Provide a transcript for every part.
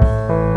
you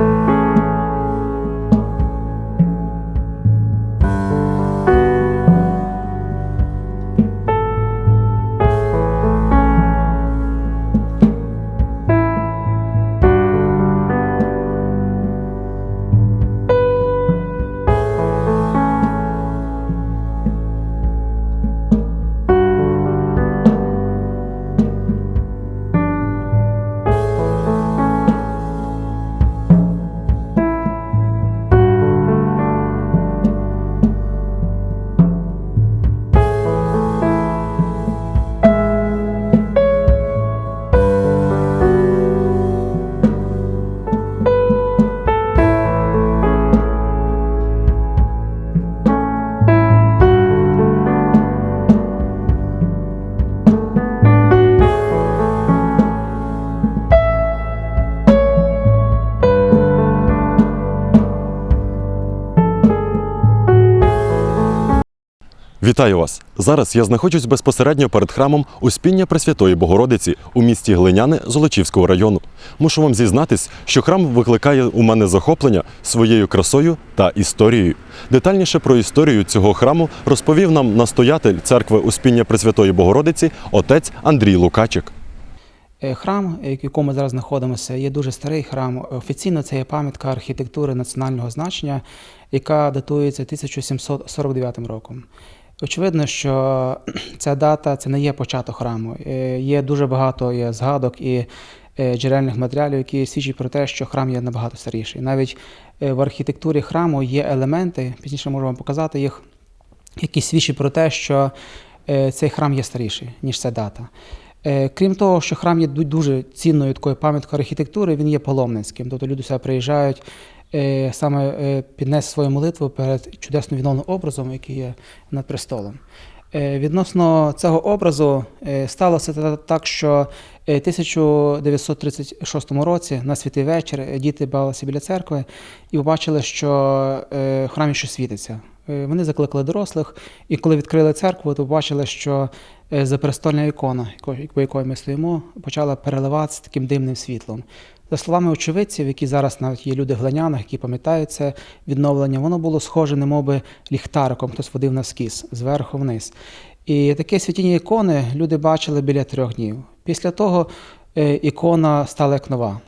Вітаю вас! Зараз я знаходжусь безпосередньо перед храмом Успіння Пресвятої Богородиці у місті Глиняни Золочівського району. Мушу вам зізнатись, що храм викликає у мене захоплення своєю красою та історією. Детальніше про історію цього храму розповів нам настоятель церкви Успіння Пресвятої Богородиці отець Андрій Лукачик. Е, Храм, в якому ми зараз знаходимося, є дуже старий храм. Офіційно це є пам'ятка архітектури національного значення, яка датується 1749 роком. Очевидно, що ця дата це не є початок храму. Е, Є дуже багато є згадок і е, джерельних матеріалів, які свідчать про те, що храм є набагато старіший. Навіть е, в архітектурі храму є елементи, пізніше можу вам показати їх, які свідчать про те, що цей храм є старіший, ніж ця дата. Крім того, що храм є дуже цінною такою пам'яткою архітектури, він є паломницьким. Тобто люди сюди приїжджають саме е, піднести свою молитву перед чудесно відновленим образом, який є над престолом. Е, Відносно цього образу е, сталося так, що е, 1936 році на святий вечір е, діти бавилися біля церкви і побачили, що е, в храмі щось світиться. Е, Вони закликали дорослих, і коли відкрили церкву, то побачили, що е, запрестольна ікона, по якої ми стоїмо, почала переливатися таким димним світлом. За словами очевидців, які зараз навіть є люди в глинянах, які пам'ятають це відновлення, воно було схоже, немоби ліхтариком, хтось водив скіс зверху вниз. І такі святіння ікони люди бачили біля трьох днів. Після того е, ікона стала як нова.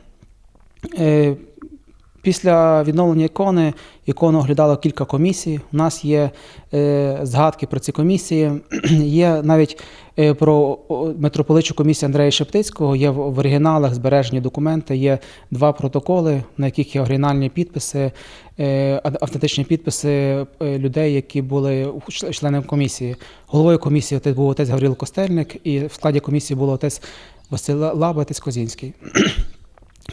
Після відновлення ікони ікону оглядало кілька комісій. У нас є е, згадки про ці комісії. є навіть е, про о, митрополичу комісію Андрея Шептицького. Є в, в оригіналах збережені документи. Є два протоколи, на яких є оригінальні підписи, е, автентичні підписи е, людей, які були членами комісії. Головою комісії був отець Гаврил Костельник, і в складі комісії був отець Василь Лаба, отець Козінський.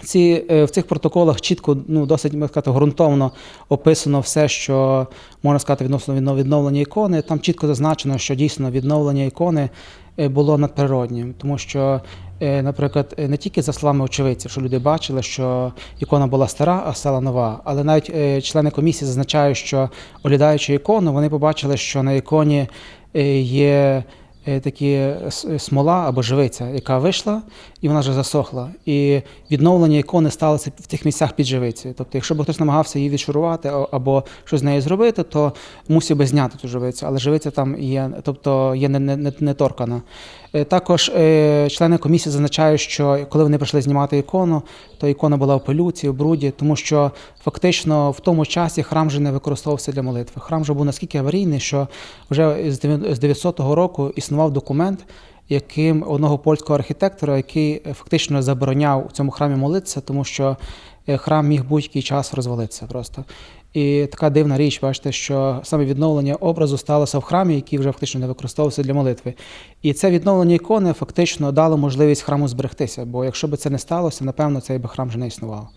Ці, е, в цих протоколах чітко, ну, досить можна сказати, ґрунтовно описано все, що можна сказати відносно відновлення ікони. Там чітко зазначено, що дійсно відновлення ікони е, було надприроднім, тому що, е, наприклад, не тільки за словами очевидців, що люди бачили, що ікона була стара, а стала нова, але навіть члени комісії зазначають, що оглядаючи ікону, вони побачили, що на іконі є такі смола або живиця, яка вийшла, і вона вже засохла. І відновлення ікони сталося в тих місцях під живицею. Тобто, якщо б хтось намагався її відшурувати або щось з нею зробити, то мусив би зняти ту живицю, але живиця там є, тобто є не, не, не. Е, Також е, члени комісії зазначають, що коли вони прийшли знімати ікону, то ікона була в пилюці, в бруді, тому що фактично в тому часі храм вже не використовувався для молитви. Храм вже був наскільки аварійний, що вже з дев'я- з 900 року існував документ, яким одного польського архітектора, який е, фактично забороняв у цьому храмі молитися, тому що е, храм міг будь-який час розвалитися просто. І така дивна річ, бачите, що саме відновлення образу сталося в храмі, який вже фактично не використовувався для молитви. І це відновлення ікони фактично дало можливість храму зберегтися, бо якщо б це не сталося, напевно, цей би храм вже не існував.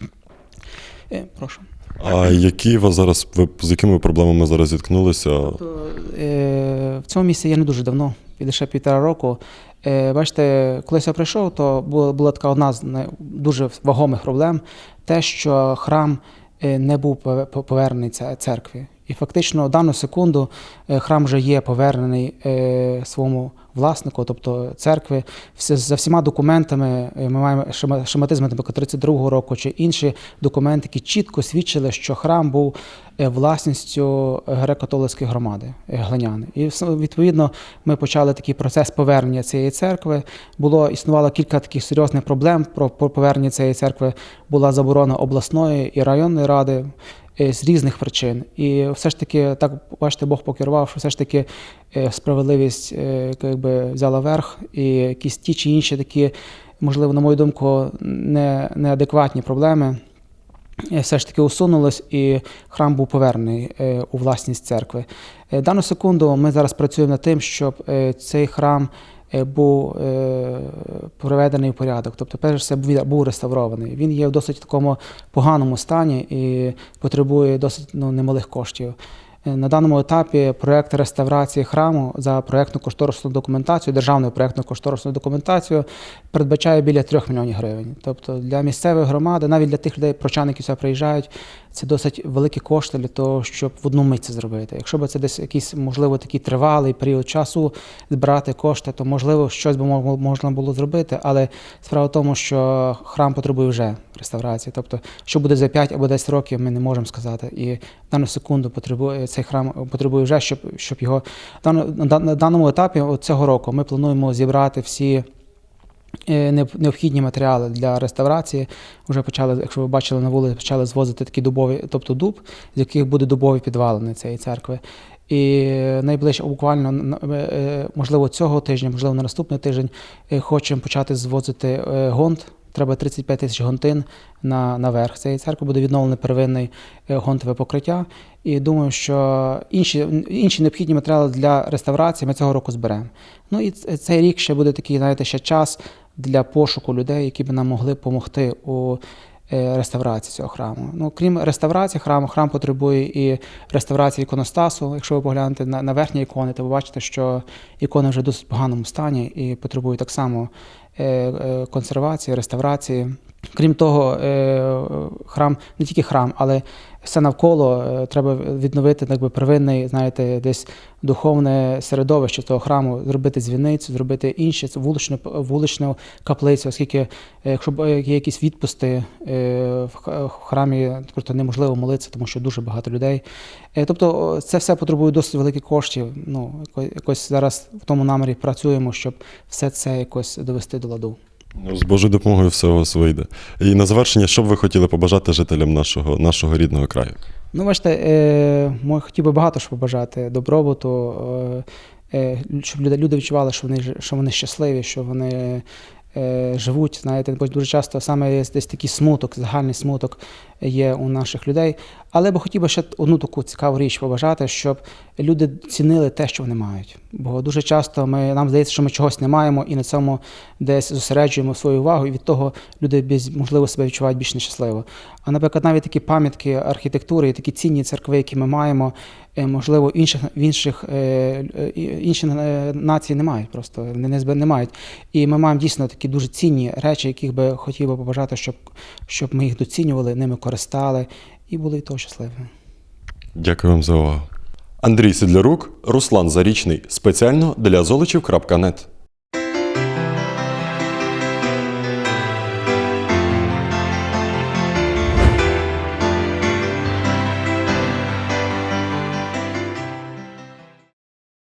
Е, Прошу. А які ви зараз ви з якими проблемами зараз зіткнулися? То, е, в цьому місці я не дуже давно, і лише півтора року. Е, бачите, коли я прийшов, то була, була така одна з дуже вагомих проблем: те, що храм е, не був по- повернений церкві. І фактично дану секунду е, храм вже є повернений е, своєму власнику, тобто церкви. За всіма документами е, ми маємо шема- шематизми 32 року чи інші документи, які чітко свідчили, що храм був власністю греко-католицької громади глиняни. І відповідно ми почали такий процес повернення цієї церкви. Було існувало кілька таких серйозних проблем про, повернення цієї церкви. Була заборона обласної і районної ради з різних причин. І все ж таки, так бачите, Бог покерував, що все ж таки е, справедливість е, якби взяла верх, і якісь ті чи інші такі, можливо, на мою думку, не, неадекватні проблеми. е, Все ж таки усунулось, і храм був повернений е, у власність церкви. Е, Дану секунду ми зараз працюємо над тим, щоб е, цей храм е, був е, приведений в порядок. Тобто, перш все, був- реставрований. Він є в досить такому поганому стані і потребує досить ну, немалих коштів. Е, На даному етапі проект реставрації храму за проектну кошторисну документацію, державною проектною кошторисною документацією передбачає біля 3 мільйонів гривень. Тобто для місцевої громади, навіть для тих людей, прочан, які сюди приїжджають, це досить великі кошти для того, щоб в одну мить це зробити. Якщо б це десь якийсь, можливо, такий тривалий період часу збирати кошти, то можливо щось би можна було зробити. Але справа в тому, що храм потребує вже реставрації. Тобто, що буде за 5 або 10 років, ми не можемо сказати. І в дану секунду потребує цей храм потребує вже, щоб, щоб його на дан- даному етапі цього року ми плануємо зібрати всі. Е, необ- Необхідні матеріали для реставрації вже почали, якщо ви бачили на вулиці, почали звозити такі дубові, тобто дуб, з яких буде дубові підвалини цієї церкви. І найближче, буквально е, е, можливо цього тижня, можливо, на наступний тиждень хочемо почати звозити гонт. Треба 35 тисяч гонтин на, наверх цієї церкви. Буде відновлений первинний е, гонтове покриття. І думаю, що інші, інші необхідні матеріали для реставрації ми цього року зберемо. Ну і цей рік ще буде такий, знаєте, ще час для пошуку людей, які б нам могли допомогти у е, реставрації цього храму. Ну, крім реставрації храму, храм потребує і реставрації іконостасу. Якщо ви поглянете на, на верхні ікони, то ви бачите, що ікони вже в досить поганому стані і потребують так само е, е, консервації, реставрації. Крім того, е, храм не тільки храм, але все навколо е, треба відновити так би, первинний, знаєте, десь духовне середовище того храму, зробити дзвіницю, зробити інше, вуличну, вуличну каплицю, оскільки е, якщо є якісь відпусти в храмі, просто неможливо молитися, тому що дуже багато людей. Тобто це все потребує досить великих коштів. Ну, якось зараз в тому намірі працюємо, щоб все це якось довести до ладу. Ну, З Божою допомогою все у вас вийде. І на завершення, що б ви хотіли побажати жителям нашого, нашого рідного краю? Ну, бачите, е, хотів би багато що побажати добробуту, е, е, щоб люди, люди відчували, що вони, що вони щасливі, що вони е, живуть. Знаєте, бо дуже часто саме є десь такий смуток, загальний смуток є у наших людей. Але би хотів би ще одну таку цікаву річ побажати, щоб люди цінили те, що вони мають. Бо дуже часто ми, нам здається, що ми чогось не маємо і на цьому десь зосереджуємо свою увагу, і від того люди можливо себе відчувають більш нещасливо. А наприклад, навіть такі пам'ятки архітектури і такі цінні церкви, які ми маємо, е, можливо, інших, в інших, е, е, інші е, нації не мають, просто не, не мають. І ми маємо дійсно такі дуже цінні речі, яких би хотів би побажати, щоб, щоб ми їх доцінювали, ними користали і були від того щасливі. Дякую вам за увагу. Андрій Сідлярук, Руслан Зарічний. Спеціально для золочів.нет.